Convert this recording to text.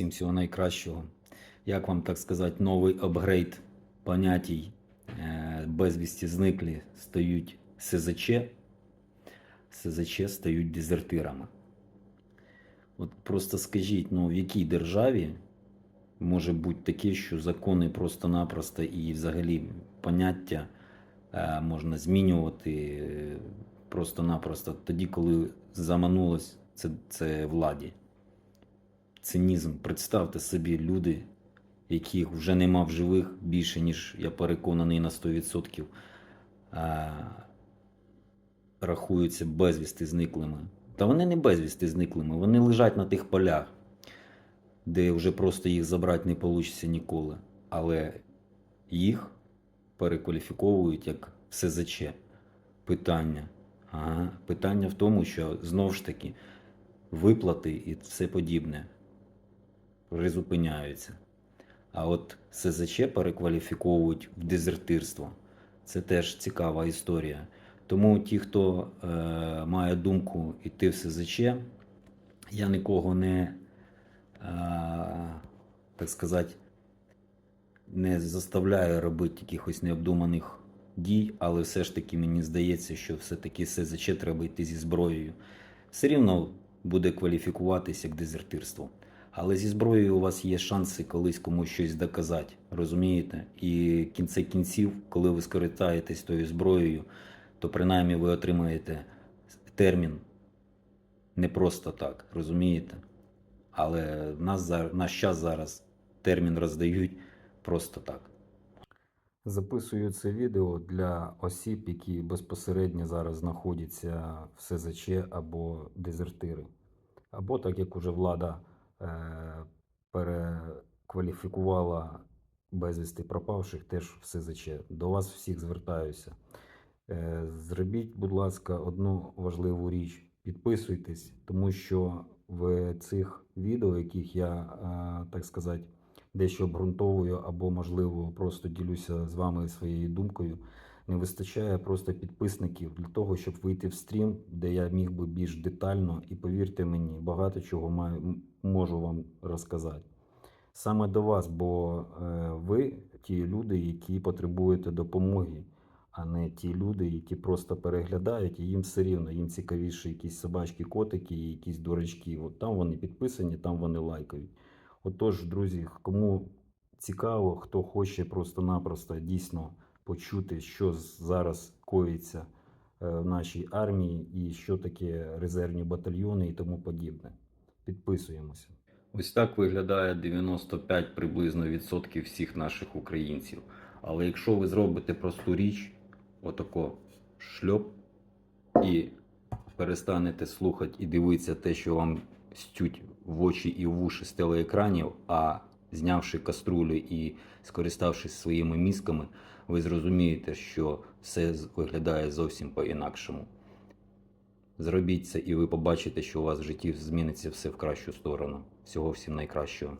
Всім всього найкращого. Як вам так сказати, новий апгрейд понятій е, безвісті зниклі стають СЗЧ, СЗЧ стають дезертирами. От просто скажіть, ну в якій державі може бути таке, що закони просто-напросто і взагалі поняття е, можна змінювати е, просто-напросто тоді, коли заманулось це, це владі. Цинізм. Представте собі люди, яких вже нема в живих більше, ніж я переконаний на 100%, а, рахуються безвісти зниклими. Та вони не безвісти зниклими, вони лежать на тих полях, де вже просто їх забрати не вийде ніколи. Але їх перекваліфіковують як СЗЧ. Питання. Ага. Питання в тому, що знову ж таки виплати і все подібне призупиняються. А от СЗЧ перекваліфіковують в дезертирство. Це теж цікава історія. Тому ті, хто е, має думку йти в СЗЧ, я нікого не, е, так сказати, не заставляю робити якихось необдуманих дій, але все ж таки мені здається, що все-таки СЗЧ треба йти зі зброєю. Все рівно буде кваліфікуватися як дезертирство. Але зі зброєю у вас є шанси колись комусь щось доказати, розумієте? І в кінці кінців, коли ви скористаєтесь тою зброєю, то принаймні ви отримаєте термін не просто так, розумієте? Але нас наш час зараз термін роздають просто так. Записую це відео для осіб, які безпосередньо зараз знаходяться в СЗЧ або дезертири. Або так як уже влада перекваліфікувала безвісти пропавших теж в СЗЧ. До вас всіх звертаюся. Е, Зробіть, будь ласка, одну важливу річ. Підписуйтесь, тому що в цих відео, яких я, е, так сказати, дещо обґрунтовую або, можливо, просто ділюся з вами своєю думкою, не вистачає просто підписників для того, щоб вийти в стрім, де я міг би більш детально і повірте мені, багато чого маю, можу вам розказати. Саме до вас, бо е, ви ті люди, які потребуєте допомоги, а не ті люди, які просто переглядають, і їм все рівно, їм цікавіше якісь собачки, котики якісь дурачки. От там вони підписані, там вони лайкають. Отож, друзі, кому цікаво, хто хоче просто-напросто дійсно почути, що зараз коїться е, в нашій армії і що таке резервні батальйони і тому подібне. Підписуємося. Ось так виглядає 95 приблизно відсотків всіх наших українців. Але якщо ви зробите просту річ, отако шльоп, і перестанете слухати і дивитися те, що вам стють в очі і в уші з телеекранів, а знявши каструлю і скориставшись своїми мізками, ви зрозумієте, що все виглядає зовсім по-інакшому. Зробіть це, і ви побачите, що у вас в житті зміниться все в кращу сторону. Всього всім найкращого.